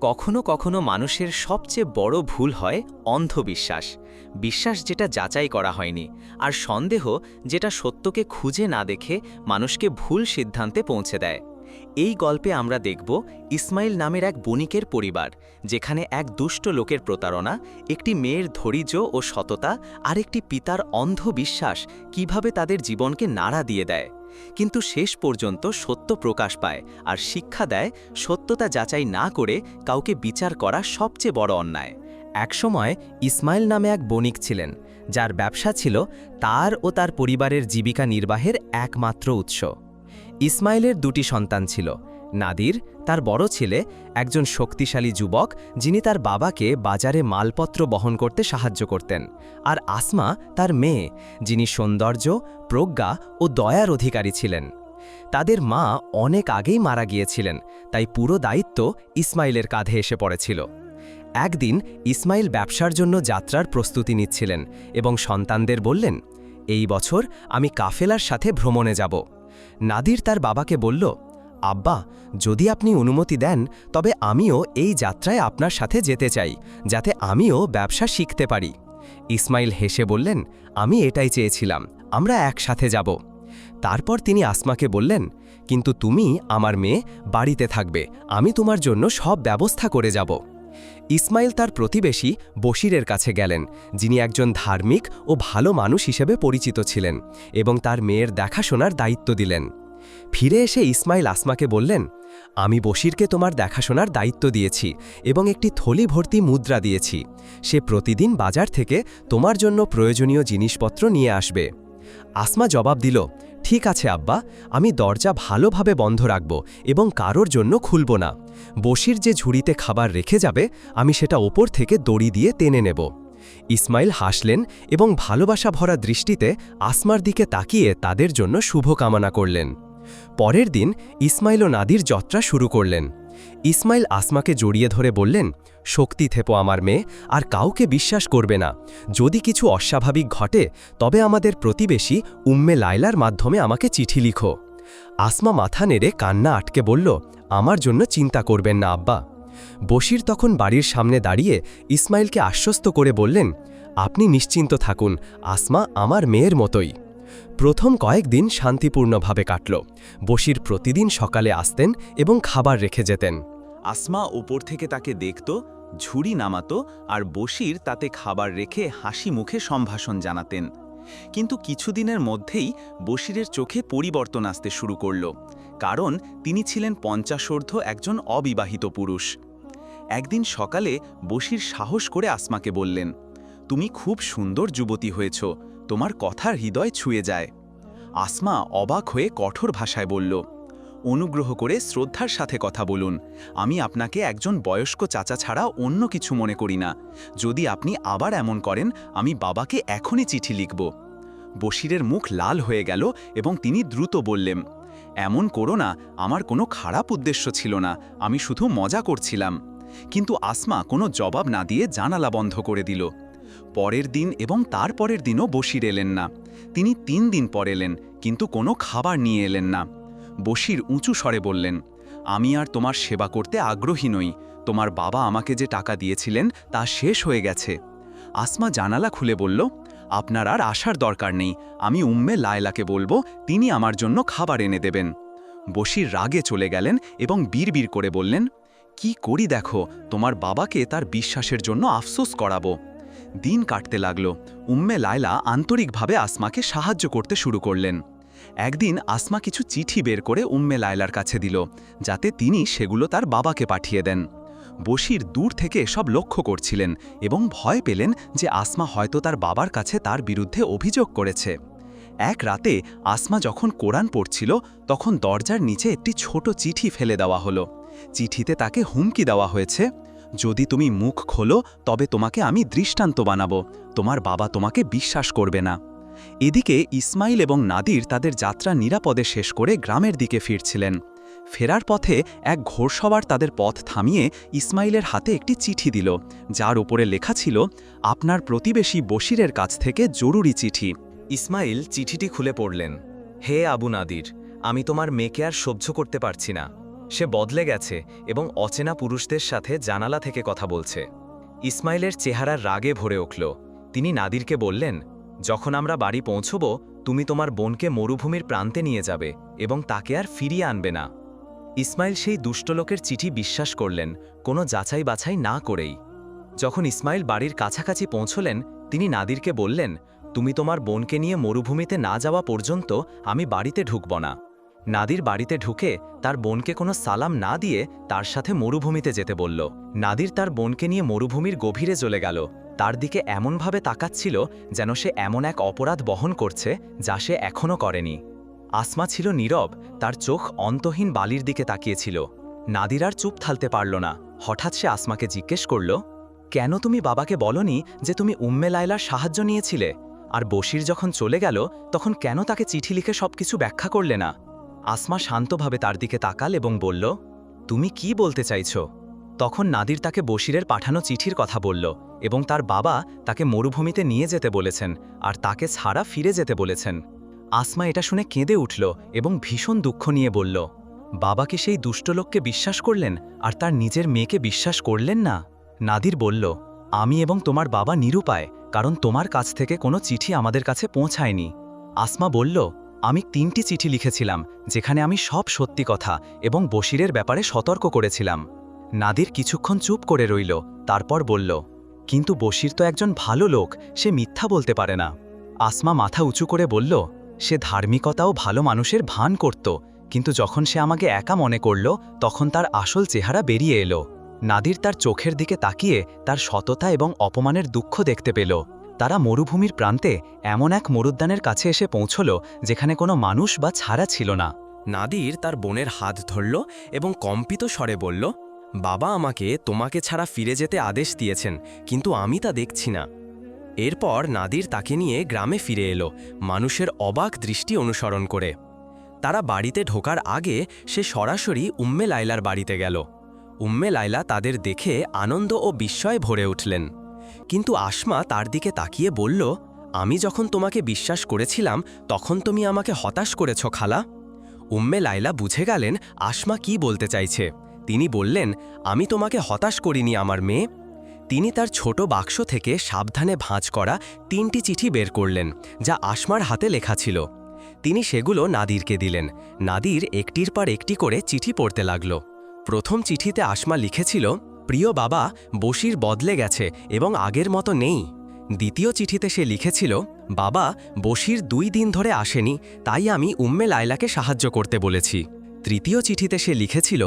কখনো কখনো মানুষের সবচেয়ে বড় ভুল হয় অন্ধবিশ্বাস, বিশ্বাস যেটা যাচাই করা হয়নি, আর সন্দেহ যেটা সত্যকে খুঁজে না দেখে মানুষকে ভুল সিদ্ধান্তে পৌঁছে দেয়। এই গল্পে আমরা দেখব ইসমাইল নামের এক বণিকের পরিবার, যেখানে এক দুষ্ট লোকের প্রতারণা, একটি মেয়ের ধৈর্য ও সততা, আর একটি পিতার অন্ধবিশ্বাস কীভাবে তাদের জীবনকে নাড়া দিয়ে দেয়। কিন্তু শেষ পর্যন্ত সত্য প্রকাশ পায় আর শিক্ষা দেয় সত্যতা যাচাই না করে কাউকে বিচার করা সবচেয়ে বড় অন্যায়। একসময় ইসমাইল নামে এক বণিক ছিলেন, যার ব্যবসা ছিল তার ও তার পরিবারের জীবিকা নির্বাহের একমাত্র উৎস। ইসমাইলের দুটি সন্তান ছিল নাদির, তার বড় ছেলে, একজন শক্তিশালী যুবক, যিনি তার বাবাকে বাজারে মালপত্র বহন করতে সাহায্য করতেন। আর আসমা, তার মেয়ে, যিনি সৌন্দর্য, প্রজ্ঞা ও দয়ার অধিকারী ছিলেন। তাদের মা অনেক আগেই মারা গিয়েছিলেন, তাই পুরো দায়িত্ব ইসমাইলের কাঁধে এসে পড়েছিল। একদিন ইসমাইল ব্যবসার জন্য যাত্রার প্রস্তুতি নিচ্ছিলেন এবং সন্তানদের বললেন, এই বছর আমি কাফেলার সাথে ভ্রমণে যাব। নাদির তার বাবাকে বলল আব্বা, যদি আপনি অনুমতি দেন, তবে আমিও এই যাত্রায় আপনার সাথে যেতে চাই, যাতে আমিও ব্যবসা শিখতে পারি। ইসমাইল হেসে বললেন, আমি এটাই চেয়েছিলাম, আমরা একসাথে যাব। তারপর তিনি আসমাকে বললেন, কিন্তু তুমি আমার মেয়ে বাড়িতে থাকবে, আমি তোমার জন্য সব ব্যবস্থা করে যাব। ইসমাইল তার প্রতিবেশী বশিরের কাছে গেলেন, যিনি একজন ধার্মিক ও ভালো মানুষ হিসেবে পরিচিত ছিলেন এবং তার মেয়ের দেখাশোনার দায়িত্ব দিলেন। ফিরে এসে ইসমাইল আসমাকে বললেন, আমি বশিরকে তোমার দেখাশোনার দায়িত্ব দিয়েছি এবং একটি থলি ভর্তি মুদ্রা দিয়েছি। সে প্রতিদিন বাজার থেকে তোমার জন্য প্রয়োজনীয় জিনিসপত্র নিয়ে আসবে আসমা জবাব দিল, ঠিক আছে আব্বা, আমি দরজা ভালোভাবে বন্ধ রাখব এবং কারোর জন্য খুলব না। বশির যে ঝুড়িতে খাবার রেখে যাবে, আমি সেটা ওপর থেকে দড়ি দিয়ে টেনে নেব ইসমাইল হাসলেন এবং ভালোবাসা ভরা দৃষ্টিতে আসমার দিকে তাকিয়ে তাদের জন্য শুভকামনা করলেন। পরের দিন ইসমাইল ও নাদির যাত্রা শুরু করলেন। ইসমাইল আসমাকে জড়িয়ে ধরে বললেন, শক্তি থেপো আমার মেয়ে, আর কাউকে বিশ্বাস করবে না। যদি কিছু অস্বাভাবিক ঘটে, তবে আমাদের প্রতিবেশী উম্মে লাইলার মাধ্যমে আমাকে চিঠি লিখো। আসমা মাথা নেড়ে কান্না আটকে বলল, আমার জন্য চিন্তা করবেন না, আব্বা। বশির তখন বাড়ির সামনে দাঁড়িয়ে ইসমাইলকে আশ্বস্ত করে বললেন, আপনি নিশ্চিন্ত থাকুন, আসমা আমার মেয়ের মতোই। প্রথম কয়েকদিন শান্তিপূর্ণভাবে কাটল। বসির প্রতিদিন সকালে আসতেন এবং খাবার রেখে যেতেন। আসমা উপর থেকে তাকে দেখত, ঝুড়ি নামাতো আর বসির তাতে খাবার রেখে হাসি মুখে সম্ভাষণ জানাতেন। কিন্তু কিছুদিনের মধ্যেই বসিরের চোখে পরিবর্তন আসতে শুরু করল, কারণ তিনি ছিলেন পঞ্চাশোর্ধ একজন অবিবাহিত পুরুষ। একদিন সকালে বসির সাহস করে আসমাকে বললেন, তুমি খুব সুন্দর যুবতী হয়েছ তোমার কথার হৃদয় ছুঁয়ে যায়। আসমা অবাক হয়ে কঠোর ভাষায় বলল, অনুগ্রহ করে শ্রদ্ধার সাথে কথা বলুন। আমি আপনাকে একজন বয়স্ক চাচা ছাড়া অন্য কিছু মনে করি না। যদি আপনি আবার এমন করেন, আমি বাবাকে এখনই চিঠি লিখব। বশিরের মুখ লাল হয়ে গেল এবং তিনি দ্রুত বললেন, এমন করো না, আমার কোনো খারাপ উদ্দেশ্য ছিল না, আমি শুধু মজা করছিলাম। কিন্তু আসমা কোনো জবাব না দিয়ে জানালা বন্ধ করে দিল। পরের দিন এবং তার পরের দিনও বশির এলেন না। তিনি তিন দিন পর এলেন, কিন্তু কোনো খাবার নিয়ে এলেন না। বশির উঁচু স্বরে বললেন, আমি আর তোমার সেবা করতে আগ্রহী নই। তোমার বাবা আমাকে যে টাকা দিয়েছিলেন তা শেষ হয়ে গেছে। আসমা জানালা খুলে বলল, আপনার আর আসার দরকার নেই। আমি উম্মে লায়লাকে বলব, তিনি আমার জন্য খাবার এনে দেবেন। বশির রাগে চলে গেলেন এবং বিড়বিড় করে বললেন, কি করি দেখো, তোমার বাবাকে তার বিশ্বাসের জন্য আফসোস করাবো। দিন কাটতে লাগল। উম্মে লায়লা আন্তরিকভাবে আসমাকে সাহায্য করতে শুরু করলেন। একদিন আসমা কিছু চিঠি বের করে উম্মে লায়লার কাছে দিল, যাতে তিনি সেগুলো তার বাবাকে পাঠিয়ে দেন। বশির দূর থেকে সব লক্ষ্য করছিলেন এবং ভয় পেলেন যে আসমা হয়তো তার বাবার কাছে তার বিরুদ্ধে অভিযোগ করেছে। এক রাতে আসমা যখন কোরআন পড়ছিল, তখন দরজার নিচে একটি ছোট চিঠি ফেলে দেওয়া হলো। চিঠিতে তাকে হুমকি দেওয়া হয়েছে যদি তুমি মুখ খোলো, তবে তোমাকে আমি দৃষ্টান্ত বানাবো। তোমার বাবা তোমাকে বিশ্বাস করবে না। এদিকে ইসমাইল এবং নাদির তাদের যাত্রা নিরাপদে শেষ করে গ্রামের দিকে ফিরছিলেন। ফেরার পথে এক ঘোরসবার তাদের পথ থামিয়ে ইসমাইলের হাতে একটি চিঠি দিল, যার উপরে লেখা ছিল, আপনার প্রতিবেশী বশিরের কাছ থেকে জরুরি চিঠি। ইসমাইল চিঠিটি খুলে পড়লেন, হে আবু নাদির, আমি তোমার মেয়েকে আর সহ্য করতে পারছি না। সে বদলে গেছে এবং অচেনা পুরুষদের সাথে জানালা থেকে কথা বলছে। ইসমাইলের চেহারার রাগে ভরে উঠল। তিনি নাদিরকে বললেন, যখন আমরা বাড়ি পৌঁছব, তুমি তোমার বোনকে মরুভূমির প্রান্তে নিয়ে যাবে এবং তাকে আর ফিরিয়ে আনবে না। ইসমাইল সেই দুষ্টলোকের চিঠি বিশ্বাস করলেন, কোনো যাচাই বাছাই না করেই। যখন ইসমাইল বাড়ির কাছাকাছি পৌঁছলেন, তিনি নাদিরকে বললেন, তুমি তোমার বোনকে নিয়ে মরুভূমিতে না যাওয়া পর্যন্ত আমি বাড়িতে ঢুকব না। নাদির বাড়িতে ঢুকে তার বোনকে কোনো সালাম না দিয়ে তার সাথে মরুভূমিতে যেতে বলল। নাদির তার বোনকে নিয়ে মরুভূমির গভীরে চলে গেল। তার দিকে এমনভাবে তাকাচ্ছিল যেন সে এমন এক অপরাধ বহন করছে যা সে এখনও করেনি। আসমা ছিল নীরব, তার চোখ অন্তহীন বালির দিকে তাকিয়েছিল। নাদির আর চুপ থালতে পারল না। হঠাৎ সে আসমাকে জিজ্ঞেস করল, কেন তুমি বাবাকে বলনি যে তুমি উম্মে লায়লার সাহায্য নিয়েছিলে? আর বশির যখন চলে গেল, তখন কেন তাকে চিঠি লিখে সবকিছু ব্যাখ্যা করলে না? আসমা শান্তভাবে তার দিকে তাকাল এবং বলল, তুমি কি বলতে চাইছ? তখন নাদির তাকে বশিরের পাঠানো চিঠির কথা বলল এবং তার বাবা তাকে মরুভূমিতে নিয়ে যেতে বলেছেন আর তাকে ছাড়া ফিরে যেতে বলেছেন। আসমা এটা শুনে কেঁদে উঠল এবং ভীষণ দুঃখ নিয়ে বলল বাবাকে সেই দুষ্টলোককে বিশ্বাস করলেন আর তার নিজের মেয়েকে বিশ্বাস করলেন না? নাদির বলল, আমি এবং তোমার বাবা নিরুপায়, কারণ তোমার কাছ থেকে কোনো চিঠি আমাদের কাছে পৌঁছায়নি। আসমা বলল আমি তিনটি চিঠি লিখেছিলাম, যেখানে আমি সব সত্যি কথা এবং বশিরের ব্যাপারে সতর্ক করেছিলাম। নাদির কিছুক্ষণ চুপ করে রইল, তারপর বলল, কিন্তু বশির তো একজন ভালো লোক, সে মিথ্যা বলতে পারে না। আসমা মাথা উঁচু করে বলল, সে ধার্মিকতাও ভালো মানুষের ভান করত, কিন্তু যখন সে আমাকে একা মনে করল, তখন তার আসল চেহারা বেরিয়ে এলো। নাদির তার চোখের দিকে তাকিয়ে তার সততা এবং অপমানের দুঃখ দেখতে পেল। তারা মরুভূমির প্রান্তে এমন এক মরুদ্যানের কাছে এসে পৌঁছল, যেখানে কোনো মানুষ বা ছাড়া ছিল না। নাদির তার বোনের হাত ধরল এবং কম্পিত স্বরে বলল, বাবা আমাকে তোমাকে ছাড়া ফিরে যেতে আদেশ দিয়েছেন, কিন্তু আমি তা দেখছি না। এরপর নাদির তাকে নিয়ে গ্রামে ফিরে এলো, মানুষের অবাক দৃষ্টি অনুসরণ করে। তারা বাড়িতে ঢোকার আগে সে সরাসরি উম্মে লাইলার বাড়িতে গেল। উম্মে লাইলা তাদের দেখে আনন্দ ও বিস্ময়ে ভরে উঠলেন। কিন্তু আসমা তার দিকে তাকিয়ে বলল, আমি যখন তোমাকে বিশ্বাস করেছিলাম, তখন তুমি আমাকে হতাশ করেছ, খালা। উম্মে লাইলা বুঝে গেলেন আসমা কি বলতে চাইছে। তিনি বললেন, আমি তোমাকে হতাশ করিনি, আমার মেয়ে। তিনি তার ছোট বাক্স থেকে সাবধানে ভাঁজ করা তিনটি চিঠি বের করলেন, যা আসমার হাতে লেখা ছিল। তিনি সেগুলো নাদিরকে দিলেন। নাদির একটির পর একটি করে চিঠি পড়তে লাগল। প্রথম চিঠিতে আসমা লিখেছিল প্রিয় বাবা বসির বদলে গেছে এবং আগের মতো নেই। দ্বিতীয় চিঠিতে সে লিখেছিল, বাবা বসির দুই দিন ধরে আসেনি, তাই আমি উম্মে লায়লাকে সাহায্য করতে বলেছি। তৃতীয় চিঠিতে সে লিখেছিল,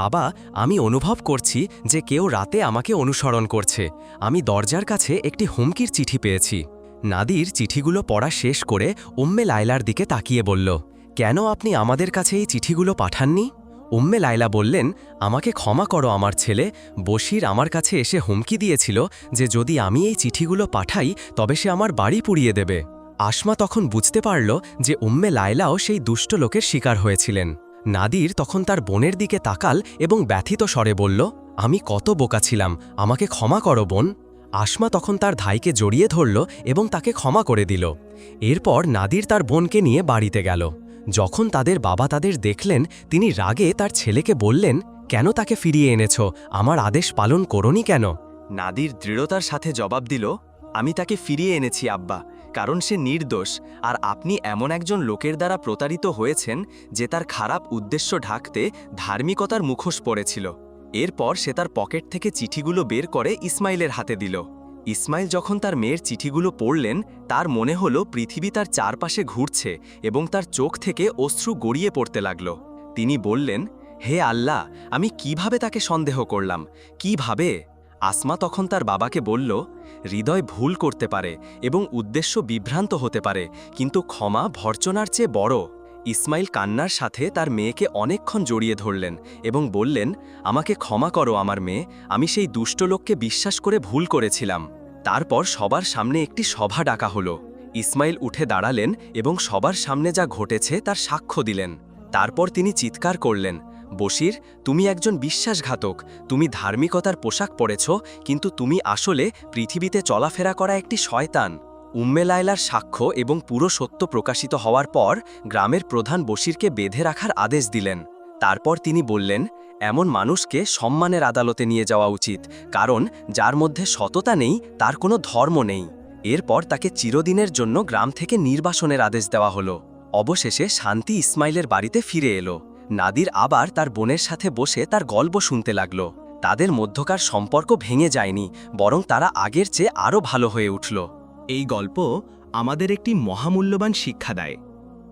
বাবা, আমি অনুভব করছি যে কেউ রাতে আমাকে অনুসরণ করছে। আমি দরজার কাছে একটি হুমকির চিঠি পেয়েছি। নাদির চিঠিগুলো পড়া শেষ করে উম্মে লায়লার দিকে তাকিয়ে বলল, কেন আপনি আমাদের কাছে এই চিঠিগুলো পাঠাননি? উম্মে লায়লা বললেন, আমাকে ক্ষমা করো আমার ছেলে। বশির আমার কাছে এসে হুমকি দিয়েছিল যে যদি আমি এই চিঠিগুলো পাঠাই, তবে সে আমার বাড়ি পুড়িয়ে দেবে। আসমা তখন বুঝতে পারল যে উম্মে লায়লাও সেই দুষ্ট লোকের শিকার হয়েছিলেন। নাদির তখন তার বোনের দিকে তাকাল এবং ব্যথিত স্বরে বলল, আমি কত বোকা ছিলাম, আমাকে ক্ষমা করো বোন। আসমা তখন তার ধাইকে জড়িয়ে ধরল এবং তাকে ক্ষমা করে দিল। এরপর নাদির তার বোনকে নিয়ে বাড়িতে গেল। যখন তাদের বাবা তাদের দেখলেন, তিনি রাগে তার ছেলেকে বললেন, কেন তাকে ফিরিয়ে এনেছ? আমার আদেশ পালন করনি কেন? নাদির দৃঢ়তার সাথে জবাব দিল, আমি তাকে ফিরিয়ে এনেছি, আব্বা, কারণ সে নির্দোষ, আর আপনি এমন একজন লোকের দ্বারা প্রতারিত হয়েছেন যে তার খারাপ উদ্দেশ্য ঢাকতে ধার্মিকতার মুখোশ পড়েছিল। এরপর সে তার পকেট থেকে চিঠিগুলো বের করে ইসমাইলের হাতে দিল। ইসমাইল যখন তার মেয়ের চিঠিগুলো পড়লেন, তার মনে হলো পৃথিবী তার চারপাশে ঘুরছে এবং তার চোখ থেকে অশ্রু গড়িয়ে পড়তে লাগল। তিনি বললেন, হে আল্লাহ, আমি কীভাবে তাকে সন্দেহ করলাম? কীভাবে? আসমা তখন তার বাবাকে বলল, হৃদয় ভুল করতে পারে এবং উদ্দেশ্য বিভ্রান্ত হতে পারে, কিন্তু ক্ষমা ভর্চনার চেয়ে বড়। ইসমাইল কান্নার সাথে তার মেয়েকে অনেকক্ষণ জড়িয়ে ধরলেন এবং বললেন, আমাকে ক্ষমা করো আমার মেয়ে, আমি সেই দুষ্ট লোককে বিশ্বাস করে ভুল করেছিলাম। তারপর সবার সামনে একটি সভা ডাকা হলো। ইসমাইল উঠে দাঁড়ালেন এবং সবার সামনে যা ঘটেছে তার সাক্ষ্য দিলেন। তারপর তিনি চিৎকার করলেন, বশির, তুমি একজন বিশ্বাসঘাতক। তুমি ধার্মিকতার পোশাক পরেছ, কিন্তু তুমি আসলে পৃথিবীতে চলাফেরা করা একটি শয়তান। উম্মে লায়লার সাক্ষ্য এবং পুরো সত্য প্রকাশিত হওয়ার পর গ্রামের প্রধান বশিরকে বেঁধে রাখার আদেশ দিলেন। তারপর তিনি বললেন এমন মানুষকে সম্মানের আদালতে নিয়ে যাওয়া উচিত, কারণ যার মধ্যে সততা নেই, তার কোনো ধর্ম নেই। এরপর তাকে চিরদিনের জন্য গ্রাম থেকে নির্বাসনের আদেশ দেওয়া হলো। অবশেষে শান্তি ইসমাইলের বাড়িতে ফিরে এলো। নাদির আবার তার বোনের সাথে বসে তার গল্প শুনতে লাগল। তাদের মধ্যকার সম্পর্ক ভেঙে যায়নি, বরং তারা আগের চেয়ে আরও ভালো হয়ে উঠল। এই গল্প আমাদের একটি মহামূল্যবান শিক্ষা দেয়।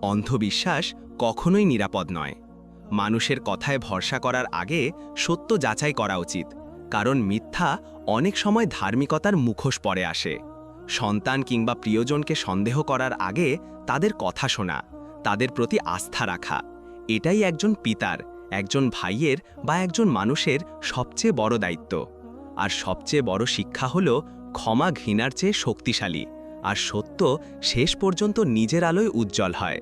অন্ধবিশ্বাস কখনোই নিরাপদ নয়। মানুষের কথায় ভরসা করার আগে সত্য যাচাই করা উচিত, কারণ মিথ্যা অনেক সময় ধার্মিকতার মুখোশ পরে আসে। সন্তান কিংবা প্রিয়জনকে সন্দেহ করার আগে তাদের কথা শোনা, তাদের প্রতি আস্থা রাখা, এটাই একজন পিতার, একজন ভাইয়ের বা একজন মানুষের সবচেয়ে বড় দায়িত্ব। আর সবচেয়ে বড় শিক্ষা হল ক্ষমা ঘৃণার চেয়ে শক্তিশালী, আর সত্য শেষ পর্যন্ত নিজের আলোয় উজ্জ্বল হয়।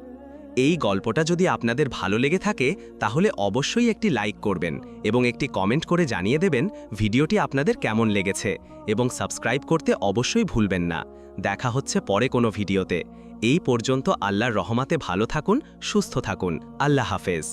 এই গল্পটা যদি আপনাদের ভালো লেগে থাকে, তাহলে অবশ্যই একটি লাইক করবেন এবং একটি কমেন্ট করে জানিয়ে দেবেন ভিডিওটি আপনাদের কেমন লেগেছে এবং সাবস্ক্রাইব করতে অবশ্যই ভুলবেন না। দেখা হচ্ছে পরে কোনো ভিডিওতে। এই পর্যন্ত আল্লাহর রহমাতে ভালো থাকুন, সুস্থ থাকুন। আল্লাহ হাফেজ।